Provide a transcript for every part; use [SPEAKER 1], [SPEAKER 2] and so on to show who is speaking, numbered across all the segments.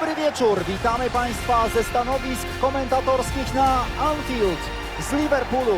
[SPEAKER 1] Dobry wieczór, witamy Państwa ze stanowisk komentatorskich na Anfield z Liverpoolu.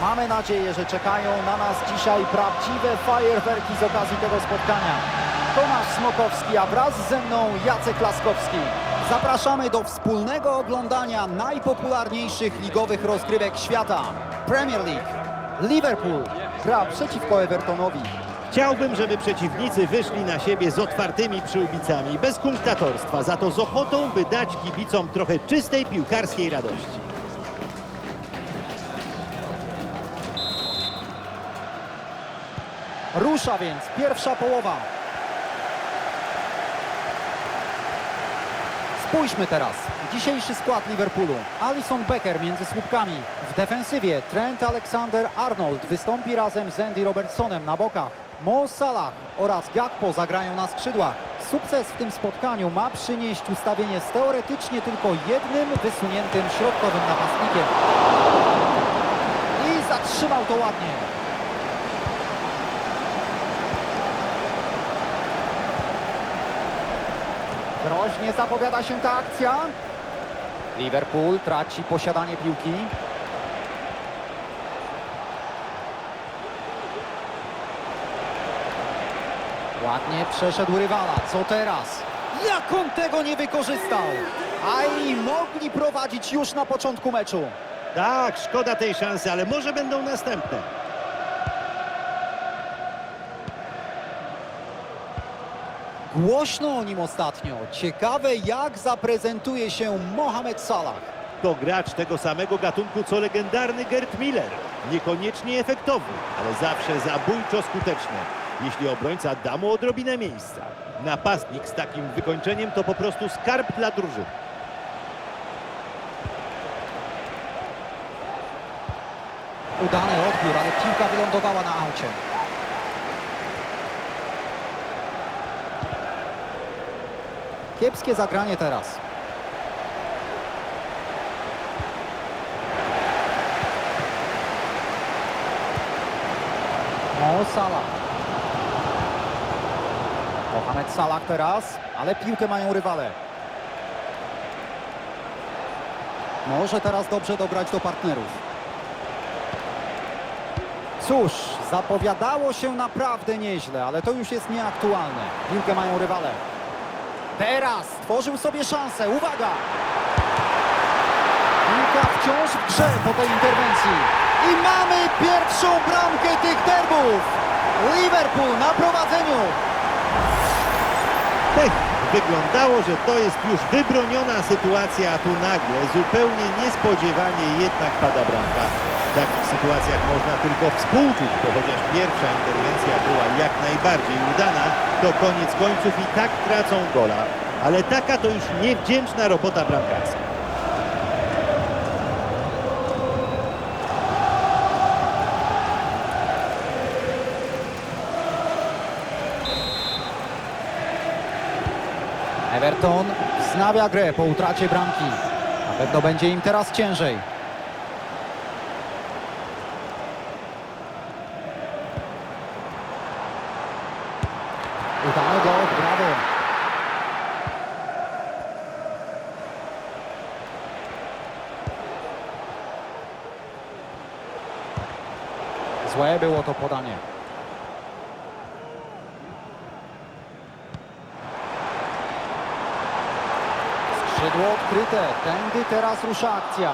[SPEAKER 1] Mamy nadzieję, że czekają na nas dzisiaj prawdziwe fajerwerki z okazji tego spotkania. Tomasz Smokowski, a wraz ze mną Jacek Laskowski. Zapraszamy do wspólnego oglądania najpopularniejszych ligowych rozgrywek świata. Premier League. Liverpool gra przeciwko Evertonowi.
[SPEAKER 2] Chciałbym, żeby przeciwnicy wyszli na siebie z otwartymi przyłbicami, bez kunktatorstwa, za to z ochotą, by dać kibicom trochę czystej piłkarskiej radości.
[SPEAKER 1] Rusza więc pierwsza połowa. Spójrzmy teraz. Dzisiejszy skład Liverpoolu. Alison Becker między słupkami. W defensywie Trent Alexander-Arnold wystąpi razem z Andy Robertsonem na bokach. Mo Salah oraz Gakpo zagrają na skrzydłach. Sukces w tym spotkaniu ma przynieść ustawienie z teoretycznie tylko jednym wysuniętym środkowym napastnikiem. I zatrzymał to ładnie. Groźnie zapowiada się ta akcja. Liverpool traci posiadanie piłki. Ładnie przeszedł rywala. Co teraz? Jak on tego nie wykorzystał? A i mogli prowadzić już na początku meczu.
[SPEAKER 2] Tak, szkoda tej szansy, ale może będą następne.
[SPEAKER 1] Głośno o nim ostatnio. Ciekawe jak zaprezentuje się Mohamed Salah.
[SPEAKER 2] To gracz tego samego gatunku co legendarny Gerd Miller. Niekoniecznie efektowny, ale zawsze zabójczo skuteczny, jeśli obrońca da mu odrobinę miejsca. Napastnik z takim wykończeniem to po prostu skarb dla drużyny.
[SPEAKER 1] Udany odbiór, ale piłka wylądowała na aucie. Kiepskie zagranie teraz. Mo Salah. Mohamed Salah teraz, ale piłkę mają rywale. Może teraz dobrze dobrać do partnerów. Cóż, zapowiadało się naprawdę nieźle, ale to już jest nieaktualne. Piłkę mają rywale. Teraz tworzył sobie szansę. Uwaga! Piłka wciąż w grze po tej interwencji. I mamy pierwszą bramkę tych derbów. Liverpool na prowadzeniu.
[SPEAKER 2] Wyglądało, że to jest już wybroniona sytuacja, a tu nagle, zupełnie niespodziewanie jednak pada bramka. W takich sytuacjach można tylko współczuć, bo chociaż pierwsza interwencja była jak najbardziej udana, to koniec końców i tak tracą gola. Ale taka to już niewdzięczna robota bramkarska.
[SPEAKER 1] Everton wznawia grę po utracie bramki. Na pewno będzie im teraz ciężej. Udany gol, brawo. Złe było to podanie. Skrzydło odkryte, tędy teraz rusza akcja.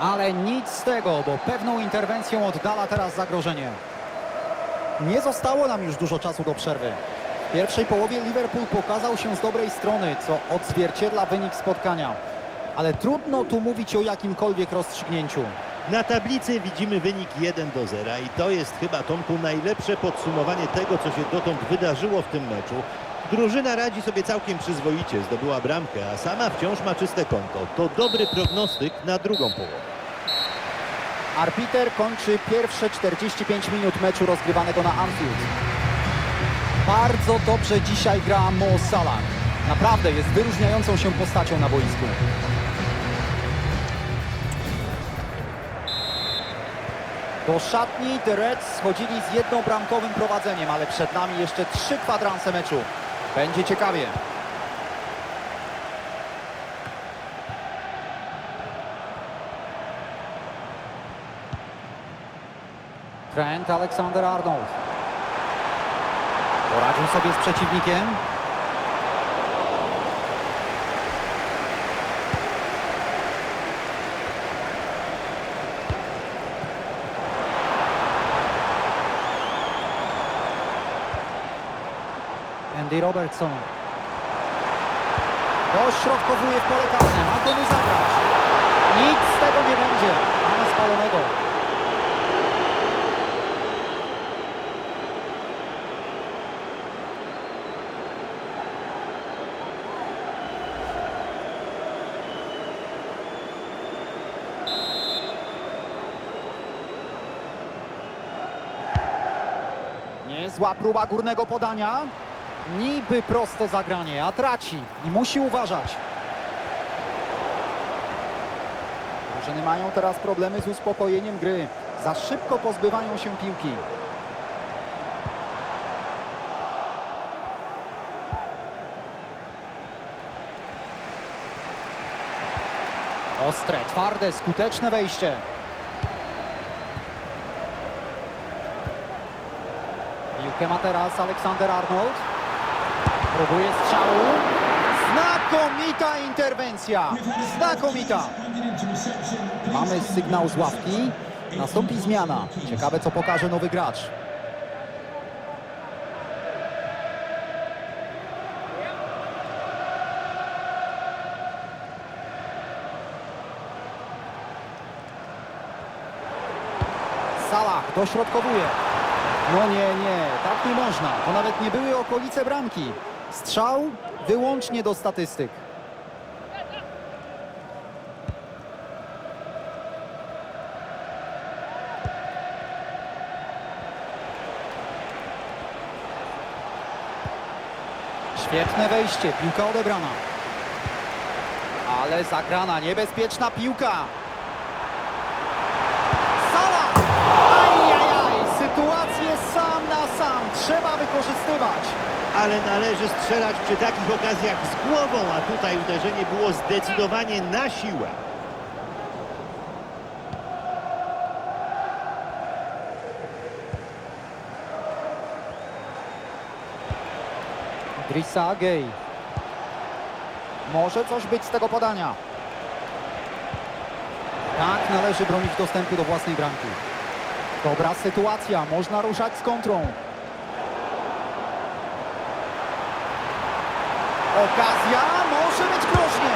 [SPEAKER 1] Ale nic z tego, bo pewną interwencją oddala teraz zagrożenie. Nie zostało nam już dużo czasu do przerwy. W pierwszej połowie Liverpool pokazał się z dobrej strony, co odzwierciedla wynik spotkania. Ale trudno tu mówić o jakimkolwiek rozstrzygnięciu.
[SPEAKER 2] Na tablicy widzimy wynik 1 do 0 i to jest chyba Tomku najlepsze podsumowanie tego, co się dotąd wydarzyło w tym meczu. Drużyna radzi sobie całkiem przyzwoicie, zdobyła bramkę, a sama wciąż ma czyste konto. To dobry prognostyk na drugą połowę.
[SPEAKER 1] Arbiter kończy pierwsze 45 minut meczu rozgrywanego na Anfield. Bardzo dobrze dzisiaj gra Mo Salah. Naprawdę jest wyróżniającą się postacią na boisku. Do szatni The Reds schodzili z jednobramkowym prowadzeniem, ale przed nami jeszcze trzy kwadranse meczu. Będzie ciekawie. Trent Alexander-Arnold. Poradził sobie z przeciwnikiem. Andy Robertson. Dośrodkowuje w pole karne. Ma komu zagrać. Nic z tego nie będzie. Mamy spalonego. Niezła próba górnego podania. Niby proste zagranie, a traci i musi uważać. Drużyny mają teraz problemy z uspokojeniem gry. Za szybko pozbywają się piłki. Ostre, twarde, skuteczne wejście. Piłkę ma teraz Aleksander Arnold. Próbuje strzału. Znakomita interwencja. Znakomita. Mamy sygnał z ławki. Nastąpi zmiana. Ciekawe, co pokaże nowy gracz. Salah dośrodkowuje. No nie, nie, tak nie można. To nawet nie były okolice bramki. Strzał wyłącznie do statystyk. Świetne wejście, piłka odebrana. Ale zagrana, niebezpieczna piłka.
[SPEAKER 2] Ale należy strzelać przy takich okazjach z głową, a tutaj uderzenie było zdecydowanie na siłę.
[SPEAKER 1] Drissa Gay. Może coś być z tego podania. Tak należy bronić dostępu do własnej bramki. Dobra sytuacja, można ruszać z kontrą. Okazja może być groźnie.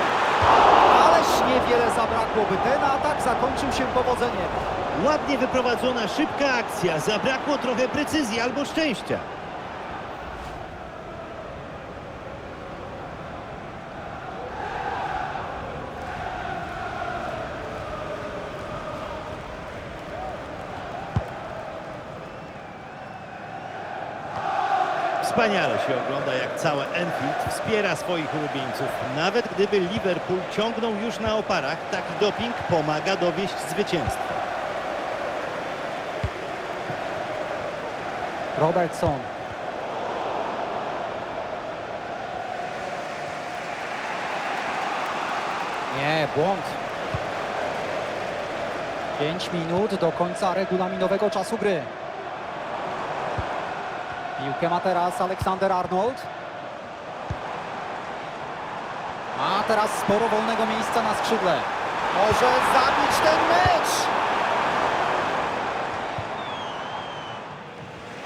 [SPEAKER 1] Ależ niewiele zabrakło, by ten atak zakończył się powodzeniem.
[SPEAKER 2] Ładnie wyprowadzona, szybka akcja. Zabrakło trochę precyzji albo szczęścia. Wspaniale się ogląda, jak całe Enfield wspiera swoich ulubieńców. Nawet gdyby Liverpool ciągnął już na oparach, taki doping pomaga dowieść zwycięstwa.
[SPEAKER 1] Robertson. Nie, błąd. 5 minut do końca regulaminowego czasu gry. Piłkę ma teraz Aleksander Arnold. Ma teraz sporo wolnego miejsca na skrzydle. Może zabić ten mecz!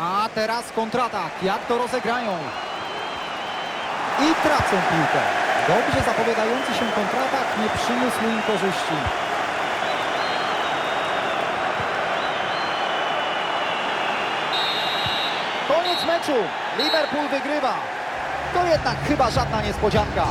[SPEAKER 1] A teraz kontratak. Jak to rozegrają? I tracą piłkę. Dobrze zapowiadający się kontratak nie przyniósł im korzyści. Koniec meczu. Liverpool wygrywa. To jednak chyba żadna niespodzianka.